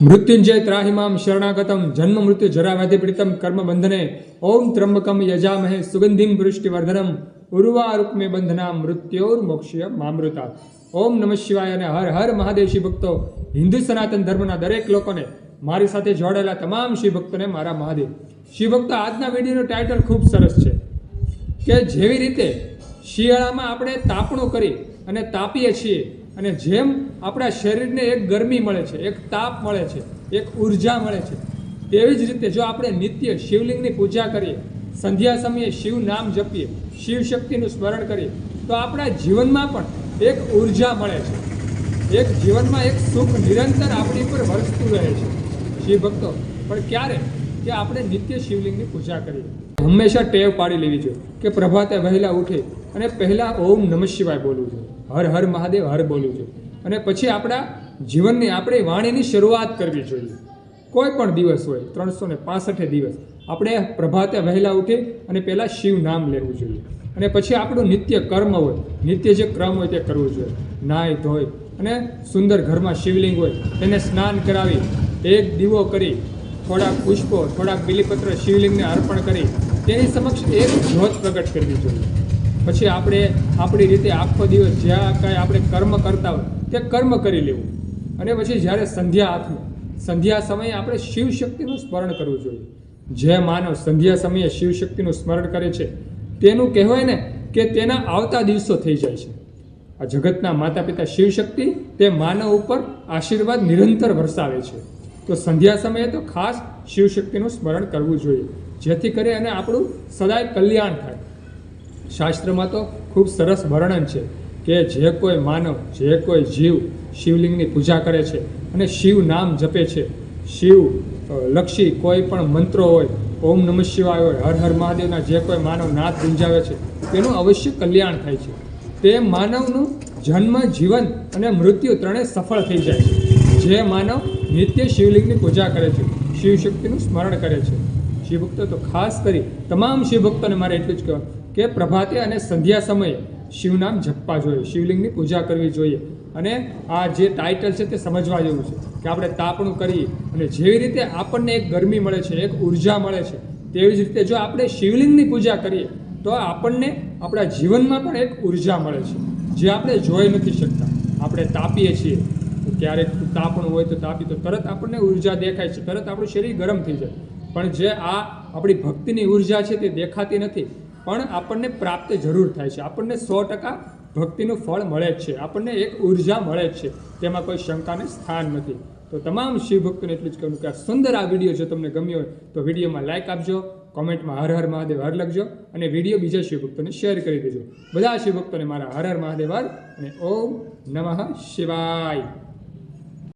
મૃત્યુંજય ત્રાહિમામ શરણાગતમ જન્મ મૃત્યુ જરાવ્યાધિ પીડિતમ કર્મ બંધને ઓમ ત્રંબકમ યજામહે સુગંધિમ પુષ્ટિવર્ધનમ ઉર્વારુક્મે બંધના મૃત્યોર્મોક્ષ્ય મામૃતા ઓમ નમઃ શિવાય અને હર હર મહાદેવ ભક્તો, હિન્દુ સનાતન ધર્મના દરેક લોકોને મારી સાથે જોડાયેલા તમામ ભક્તોને મારા મહાદેવ. શિવભક્તો આજના વિડીયોનું ટાઇટલ ખૂબ સરસ છે કે જેવી રીતે શિયાળામાં આપણે તાપણું કરી અને તાપીએ છીએ અને જેમ આપણા શરીરને એક ગરમી મળે છે, એક તાપ મળે છે, એક ઊર્જા મળે છે, તેવી જ રીતે જો આપણે નિત્ય શિવલિંગની પૂજા કરીએ, સંધ્યા સમયે શિવ નામ જપીએ, શિવ શક્તિનું સ્મરણ કરીએ, તો આપણા જીવનમાં પણ એક ઊર્જા મળે છે. એક જીવનમાં એક સુખ નિરંતર આપણી પર વરસતું રહે છે. શિવ ભક્તો, પણ ક્યારે કે આપણે નિત્ય શિવલિંગની પૂજા કરીએ? હંમેશા ટેવ પાડી લેવી જોઈએ કે પ્રભાતે વહેલા ઉઠે અને પહેલાં ઓમ નમઃ શિવાય બોલવું જોઈએ હર હર મહાદેવ, હર બોલવું જોઈએ અને પછી આપણા જીવનની આપણી વાણીની શરૂઆત કરવી જોઈએ. કોઈ પણ દિવસ હોય, ત્રણસો ને પાસઠે દિવસ, આપણે પ્રભાતે વહેલા ઉઠી અને પહેલાં શિવ નામ લેવું જોઈએ. અને પછી આપણું નિત્ય કર્મ હોય, નિત્ય જે ક્રમ હોય તે કરવું જોઈએ. નાય ધોઈ અને સુંદર ઘરમાં શિવલિંગ હોય, તેને સ્નાન કરાવી, એક દીવો કરી, થોડાક પુષ્પો, થોડાક બિલીપત્ર શિવલિંગને અર્પણ કરી, તેની સમક્ષ એક જ્યોત પ્રગટ કરવી જોઈએ. પછી આપણે આપણી રીતે આખો દિવસ જ્યાં કાંઈ આપણે કર્મ કરતા હોય તે કર્મ કરી લેવું. અને પછી જ્યારે સંધ્યા હાથમાં સંધ્યા સમયે આપણે શિવ શક્તિનું સ્મરણ કરવું જોઈએ. જે માનવ સંધ્યા સમયે શિવ શક્તિનું સ્મરણ કરે છે, તેનું કહેવાય ને કે તેના આવતા દિવસો થઈ જાય છે. આ જગતના માતા પિતા શિવ શક્તિ તે માનવ ઉપર આશીર્વાદ નિરંતર વરસાવે છે. તો સંધ્યા સમયે તો ખાસ શિવ શક્તિનું સ્મરણ કરવું જોઈએ. જેથી કરી અને આપણું સદાય કલ્યાણ થાય. શાસ્ત્રમાં તો ખૂબ સરસ વર્ણન છે કે જે કોઈ માનવ, જે કોઈ જીવ શિવલિંગની પૂજા કરે છે અને શિવ નામ જપે છે. શિવ લક્ષી કોઈ પણ મંત્રો હોય, ઓમ નમઃ શિવાય હોય, હર હર મહાદેવના જે કોઈ માનવ નાથ ગુંજાવે છે, તેનું અવશ્ય કલ્યાણ થાય છે. તે માનવનું જન્મ, જીવન અને મૃત્યુ ત્રણેય સફળ થઈ જાય છે. જે માનવ નિત્ય શિવલિંગની પૂજા કરે છે શિવ શક્તિનું સ્મરણ કરે છે. શિવભક્તો તો ખાસ કરી, તમામ શિવભક્તોને મારે એટલું જ કહેવાનું. કે પ્રભાતે અને સંધ્યા સમયે શિવનામ જપવા જોઈએ, શિવલિંગની પૂજા કરવી જોઈએ. અને આ જે ટાઇટલ છે તે સમજવા જેવું છે કે આપણે તાપણું કરીએ અને જેવી રીતે આપણને એક ગરમી મળે છે, એક ઊર્જા મળે છે, તેવી જ રીતે જો આપણે શિવલિંગની પૂજા કરીએ, તો આપણને આપણા જીવનમાં પણ એક ઊર્જા મળે છે, જે આપણે જોઈ નથી શકતા. આપણે તાપીએ છીએ. ક્યારેક તાપણું હોય તો તાપી, તો તરત આપણને ઊર્જા દેખાય છે, તરત આપણું શરીર ગરમ થઈ જાય. પણ જે આ આપણી ભક્તિની ઊર્જા છે તે દેખાતી નથી પણ આપણને પ્રાપ્ત જરૂર થાય છે. આપણને સો ટકા ભક્તિનું ફળ મળે જ છે. આપણને એક ઊર્જા મળે જ છે. તેમાં કોઈ શંકાને સ્થાન નથી. તો તમામ શિવભક્તોને એટલું જ કહું કે આ સુંદર આ વીડિયો જો તમને ગમ્યો હોય, તો વિડીયોમાં લાઇક આપજો, કોમેન્ટમાં હર હર મહાદેવ હર લખજો અને વીડિયો બીજા શિવભક્તોને શેર કરી દેજો. બધા શિવભક્તોને મારા હર હર મહાદેવ હર અને ઓમ નમઃ શિવાય.